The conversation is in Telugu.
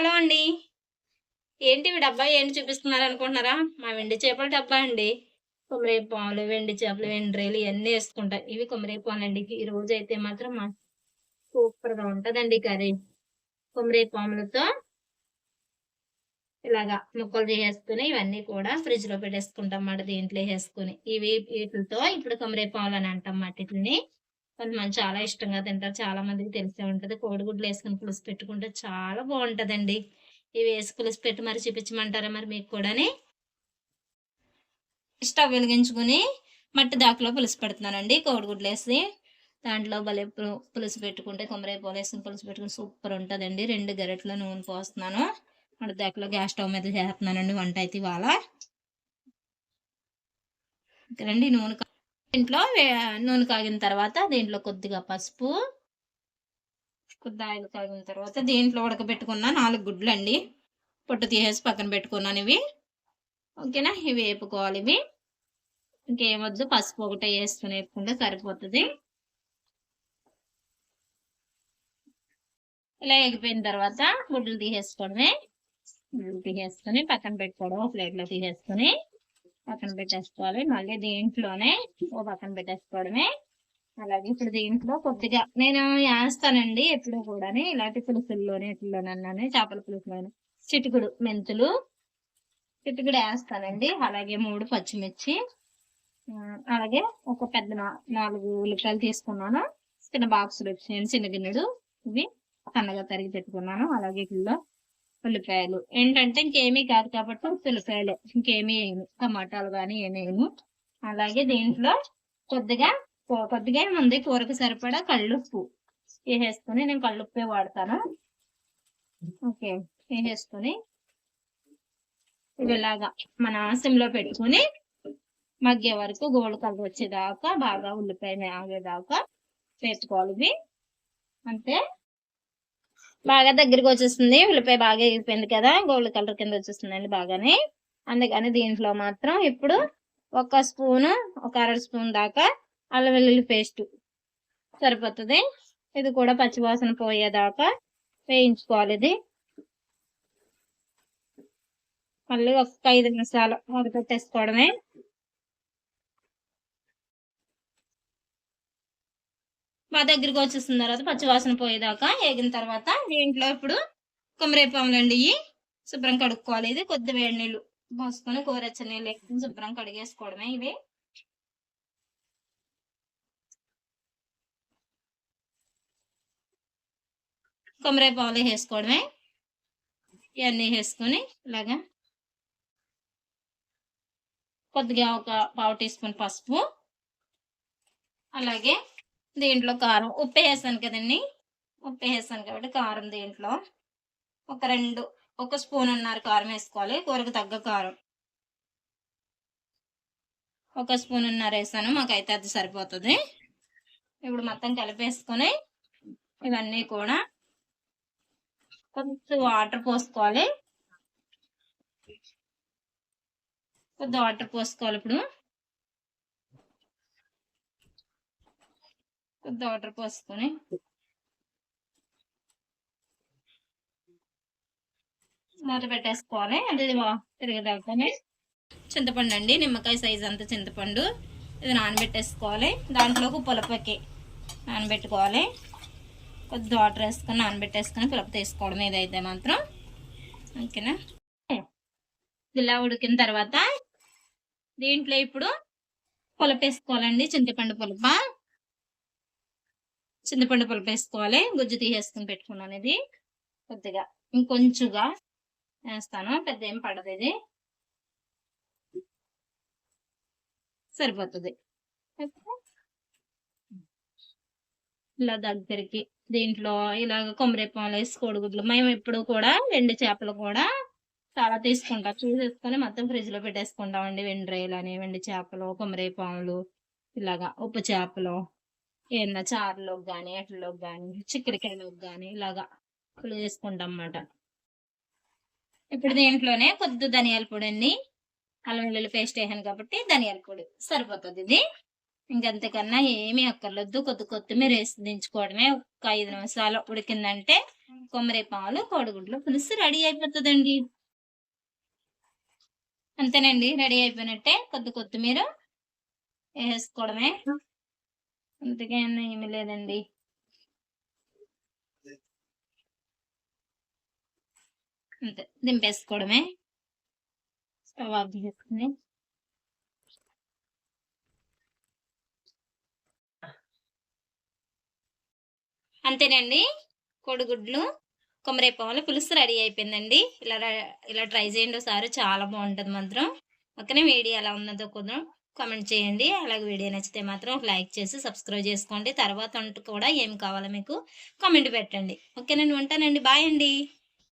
హలో అండి. ఏంటి డబ్బా ఏంటి చూపిస్తున్నారు అనుకుంటున్నారా? మా వెండి చేపల డబ్బా అండి. కొమ్మరే పాలు వెండి చేపలు వెండ్రేలు ఇవన్నీ వేసుకుంటాం. ఇవి కొమ్మరి అండి ఈ రోజు అయితే మాత్రం మా సూపర్గా కర్రీ. కొమ్మరే పాములతో ఇలాగా ముక్కలు చేసుకుని ఇవన్నీ కూడా ఫ్రిడ్జ్లో పెట్టేసుకుంటాం అన్నమాట దీంట్లో వేసుకుని. ఇవి వీటితో ఇప్పుడు కొమ్మరే పాములు అని అంటాం అన్నమాట వీటిని. కొంతమంది చాలా ఇష్టంగా తింటారు. చాలా మందికి తెలిసే ఉంటుంది. కోడిగుడ్లు వేసుకుని పులుసు పెట్టుకుంటే చాలా బాగుంటుందండి. ఇవి వేసి పులుసు పెట్టి మరి చూపించమంటారా మరి మీకు కూడాని? స్టవ్ వెలిగించుకుని మట్టి దాకలో పులుసు పెడుతున్నానండి. కోడిగుడ్లు వేసి దాంట్లో భలే పులుసు పెట్టుకుంటే కొమ్మరి పూలు వేసుకుని పులుసు పెట్టుకుని సూపర్ ఉంటుందండి. రెండు గరిటెల నూనె పోస్తున్నాను. మట్టి దాకలో గ్యాస్ స్టవ్ మీద చేస్తున్నానండి వంట అయితే ఇవాళ. రండి నూనె దీంట్లో వే- నూనె కాగిన తర్వాత దీంట్లో కొద్దిగా పసుపు కొద్ది ఆయిల్ కాగిన తర్వాత దీంట్లో ఉడకబెట్టుకున్న నాలుగు గుడ్లు అండి పొట్టు తీసేసి పక్కన పెట్టుకున్నాను ఇవి. ఓకేనా? ఇవి వేపుకోవాలి ఇవి. ఇంకేమొద్దు పసుపు ఒకటే వేసుకుని వేపుకుంటే సరిపోతుంది. ఇలా ఎగిపోయిన తర్వాత గుడ్లు తీసేసుకోవడమే గుడ్లు తీసేసుకొని పక్కన పెట్టుకోవడం ప్లేట్లో తీసేసుకొని పక్కన పెట్టేసుకోవాలి. మళ్ళీ దీంట్లోనే ఓ పక్కన పెట్టేసుకోవడమే. అలాగే ఇప్పుడు దీంట్లో కొద్దిగా నేను వేస్తానండి ఎప్పుడూ కూడా ఇలాంటి పులుసుల్లోనే ఎట్లోనన్నానే చేపల పులుసులోనే. చిటికుడు మెంతులు. చిటికుడు వేస్తానండి. అలాగే మూడు పచ్చిమిర్చి. అలాగే ఒక పెద్ద నాలుగు ఉల్లిపాయలు తీసుకున్నాను. చిన్న బాక్సులు వచ్చి చిన్న గిన్నెడు ఇవి సన్నగా తరిగి పెట్టుకున్నాను. అలాగే కిలో ఉల్లిపాయలు. ఏంటంటే ఇంకేమీ కాదు కాబట్టి ఉల్లిపాయలు. ఇంకేమీ వేయను టమాటాలు కానీ ఏమీ అలాగే దీంట్లో కొద్దిగా కొద్దిగా ఉంది కూరకు సరిపడా కళ్ళుప్పు వేసేసుకుని నేను కళ్ళుప్పే వాడతాను. ఓకే. వేసేసుకుని ఇవి ఇలాగా మన సిమ్లో పెట్టుకుని మగ్గే వరకు గోల్డ్ కలర్ వచ్చేదాకా బాగా ఉల్లిపాయ ఆగేదాకా పెట్టుకోవాలి అంతే. బాగా దగ్గరికి వచ్చేస్తుంది. ఉల్లిపాయ బాగా ఎగిపోయింది కదా. గోల్డ్ కలర్ కింద వచ్చేస్తుందండి బాగానే. అందుకని దీంట్లో మాత్రం ఇప్పుడు ఒక స్పూను ఒక అర స్పూన్ దాకా అల్లం వెల్లుల్లి పేస్ట్ సరిపోతుంది. ఇది కూడా పచ్చివాసన పోయేదాకా వేయించుకోవాలి ఇది. మళ్ళీ ఒక ఐదు నిమిషాలు వడపెట్టేసుకోవడమే మా దగ్గరికి వచ్చేసిన తర్వాత పచ్చివాసన పోయేదాకా వేగిన తర్వాత దీంట్లో ఇప్పుడు కొమ్మరేపాములండి ఇవి. శుభ్రం కడుక్కోవాలి. ఇది కొద్ది వేడి నీళ్ళు పోసుకొని కూరచ్చ నీళ్ళు వేసుకొని శుభ్రం కడిగేసుకోవడమే ఇవి. కొమ్మరేపాములు వేసుకోవడమే. ఇవన్నీ వేసుకొని ఇలాగా కొద్దిగా ఒక పావు టీ స్పూన్ పసుపు అలాగే దీంట్లో కారం ఉప్పు వేసాను కదండి. ఉప్పు వేసాను కాబట్టి కారం దీంట్లో. ఒక రెండు ఒక స్పూన్ అన్నారు కారం వేసుకోవాలి కూరకు తగ్గ కారం. ఒక స్పూన్ అన్నారు వేసాను మాకైతే అది సరిపోతుంది. ఇప్పుడు మొత్తం కలిపేసుకొని ఇవన్నీ కూడా కొంచెం వాటర్ పోసుకోవాలి. కొద్ది వాటర్ పోసుకోవాలి ఇప్పుడు. కొద్ది వాటర్ పోసుకొని. మూత పెట్టేసుకోవాలి. అది తిరిగేదాకానే చింతపండు అండి. నిమ్మకాయ సైజ్ అంత చింతపండు. ఇది నానబెట్టేసుకోవాలి. దాంట్లోకి పులపకి నానబెట్టుకోవాలి. కొద్ది వాటర్ వేసుకొని నానబెట్టేసుకొని పులప తీసుకోవడం ఇదైతే మాత్రం. ఓకేనా? ఇలా ఉడికిన తర్వాత దీంట్లో ఇప్పుడు పులప వేసుకోవాలండి చింతపండు పులప. చింతపండు పులుపు వేసుకోవాలి. గుజ్జు తీసేసుకుని పెట్టుకున్నాను ఇది కొద్దిగా. ఇంకొంచుగా వేస్తాను. పెద్ద ఏం పడదు ఇది. సరిపోతుంది. ఇలా దగ్గరికి దీంట్లో ఇలాగ కొమ్మరేపాలు వేసి కోడిగుడ్లు మేము ఎప్పుడు కూడా వెండి చేపలు కూడా చాలా తీసుకుంటాం. చూసేసుకొని మొత్తం ఫ్రిడ్జ్లో పెట్టేసుకుంటామండి. వెండి రొయ్యలు అని వెండి చేపలు కొమ్మరేపాములు ఇలాగా ఉప్పు చేపలు ఏమన్నా చారులోకి కానీ ఎట్లలోకి కానీ చిక్కుడికాయలోకి కానీ ఇలాగా పులు చేసుకుంటాం అన్నమాట ఇప్పుడు దీంట్లోనే కొద్ది ధనియాల పొడి అండి. అల్లం వెల్లుల్లి పేస్ట్ వేసాను కాబట్టి ధనియాల పొడి సరిపోతుంది ఇది. ఇంకంతకన్నా ఏమీ అక్కర్లేదు కొద్ది కొత్తిమీర వేసి దించుకోవడమే ఒక ఐదు నిమిషాలు ఉడికిందంటే కొమ్మరేపాలు కోడిగుడ్లు పులుసు రెడీ అయిపోతుందండి. అంతేనండి. రెడీ అయిపోయినట్టే కొద్ది కొత్తిమీర వేసుకోవడమే. అంతకైనా ఏమి లేదండి. అంతే దింపేసుకోవడమే. స్టవ్ ఆఫ్ చేసుకుని అంతేనండి కోడిగుడ్లు కొమ్మరేపాముల పులుసు రెడీ అయిపోయిందండి. ఇలా ఇలా ట్రై చేయండి ఒకసారి చాలా బాగుంటుంది మాత్రం. ఓకేనే వీడియో ఎలా ఉన్నదో కొంచెం కామెంట్ చేయండి. అలాగే వీడియో నచ్చితే మాత్రం లైక్ చేసి సబ్స్క్రైబ్ చేసుకోండి. తర్వాత కూడా ఏం కావాలో మీకు కామెంట్ పెట్టండి. ఓకే నేను ఉంటానండి. బాయ్ అండి.